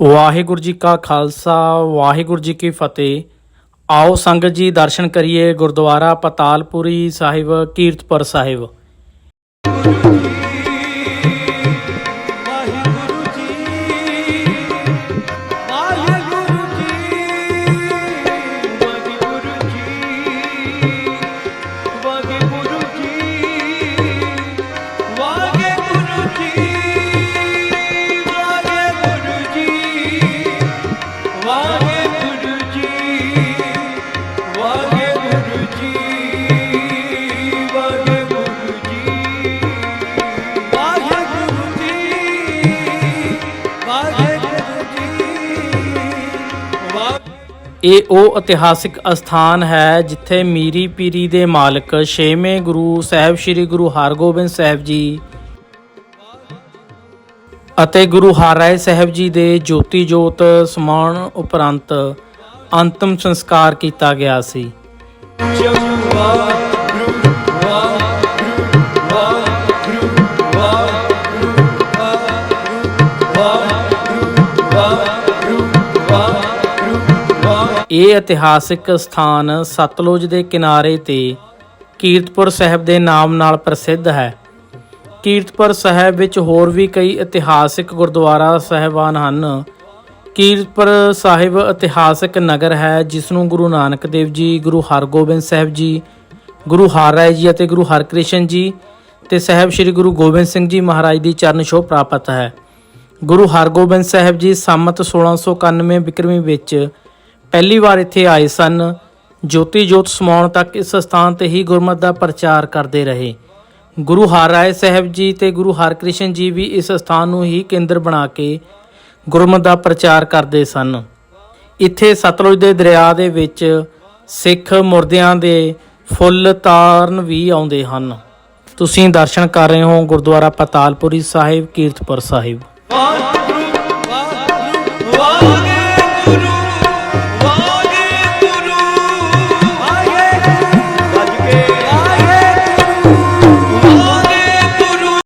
ਵਾਹਿਗੁਰੂ ਜੀ ਕਾ ਖਾਲਸਾ, ਵਾਹਿਗੁਰੂ ਜੀ ਕੀ ਫਤਿਹ। ਆਓ ਸੰਗਤ ਜੀ ਦਰਸ਼ਨ ਕਰੀਏ ਗੁਰਦੁਆਰਾ ਪਤਾਲਪੁਰੀ ਸਾਹਿਬ, ਕੀਰਤਪੁਰ ਸਾਹਿਬ। ਇਹ ਉਹ ਇਤਿਹਾਸਿਕ ਅਸਥਾਨ ਹੈ ਜਿੱਥੇ ਮੀਰੀ ਪੀਰੀ ਦੇ ਮਾਲਕ ਛੇਵੇਂ ਗੁਰੂ ਸਾਹਿਬ, ਸ੍ਰੀ ਗੁਰੂ ਹਰਗੋਬਿੰਦ ਸਾਹਿਬ ਜੀ ਅਤੇ ਗੁਰੂ ਹਰਿਰਾਏ ਸਾਹਿਬ ਜੀ ਦੇ ਜੋਤੀ ਜੋਤ ਸਮਾਉਣ ਉਪਰੰਤ ਅੰਤਮ ਸੰਸਕਾਰ ਕੀਤਾ ਗਿਆ ਸੀ। ਇਹ ਇਤਿਹਾਸਿਕ ਸਥਾਨ ਸਤਲੁਜ ਦੇ ਕਿਨਾਰੇ ਤੇ ਕੀਰਤਪੁਰ ਸਾਹਿਬ ਦੇ ਨਾਮ ਨਾਲ ਪ੍ਰਸਿੱਧ ਹੈ। ਕੀਰਤਪੁਰ ਸਾਹਿਬ ਵਿੱਚ ਹੋਰ ਵੀ ਕਈ ਇਤਿਹਾਸਿਕ ਗੁਰਦੁਆਰਾ ਸਾਹਿਬਾਨ ਹਨ। ਕੀਰਤਪੁਰ ਸਾਹਿਬ ਇਤਿਹਾਸਿਕ ਨਗਰ ਹੈ ਜਿਸ ਨੂੰ ਗੁਰੂ ਨਾਨਕ ਦੇਵ ਜੀ, ਗੁਰੂ ਹਰਗੋਬਿੰਦ ਸਾਹਿਬ ਜੀ, ਗੁਰੂ ਹਰਿਰਾਏ ਜੀ ਅਤੇ ਗੁਰੂ ਹਰਕ੍ਰਿਸ਼ਨ ਜੀ ਤੇ ਸਾਹਿਬ ਸ੍ਰੀ ਗੁਰੂ ਗੋਬਿੰਦ ਸਿੰਘ ਜੀ ਮਹਾਰਾਜ ਦੀ ਚਰਨ ਛੋਹ ਪ੍ਰਾਪਤ ਹੈ। ਗੁਰੂ ਹਰਗੋਬਿੰਦ ਸਾਹਿਬ ਜੀ ਸੰਮਤ 1691 ਬਿਕਰਮੀ ਵਿੱਚ ਪਹਿਲੀ ਵਾਰ ਇੱਥੇ ਆਏ ਸਨ। ਜੋਤੀ ਜੋਤ ਸਮਾਉਣ ਤੱਕ ਇਸ ਸਥਾਨ ਤੇ ਹੀ ਗੁਰਮਤ ਦਾ ਪ੍ਰਚਾਰ ਕਰਦੇ ਰਹੇ। ਗੁਰੂ ਹਰਿਰਾਏ ਸਾਹਿਬ ਜੀ ਤੇ ਗੁਰੂ ਹਰਕ੍ਰਿਸ਼ਨ ਜੀ ਵੀ ਇਸ ਸਥਾਨ ਨੂੰ ਹੀ ਕੇਂਦਰ ਬਣਾ ਕੇ ਗੁਰਮਤ ਦਾ ਪ੍ਰਚਾਰ ਕਰਦੇ ਸਨ। ਇੱਥੇ ਸਤਲੁਜ ਦੇ ਦਰਿਆ ਦੇ ਵਿੱਚ ਸਿੱਖ ਮੁਰਦਿਆਂ ਦੇ ਫੁੱਲ ਤਾਰਨ ਵੀ ਆਉਂਦੇ ਹਨ। ਤੁਸੀਂ ਦਰਸ਼ਨ ਕਰ ਰਹੇ ਹੋ ਗੁਰਦੁਆਰਾ ਪਤਾਲਪੁਰੀ ਸਾਹਿਬ, ਕੀਰਤਪੁਰ ਸਾਹਿਬ। ਵਾਹਿਗੁਰੂ ਵਾਹਿਗੁਰੂ ਵਾਹਿਗੁਰੂ।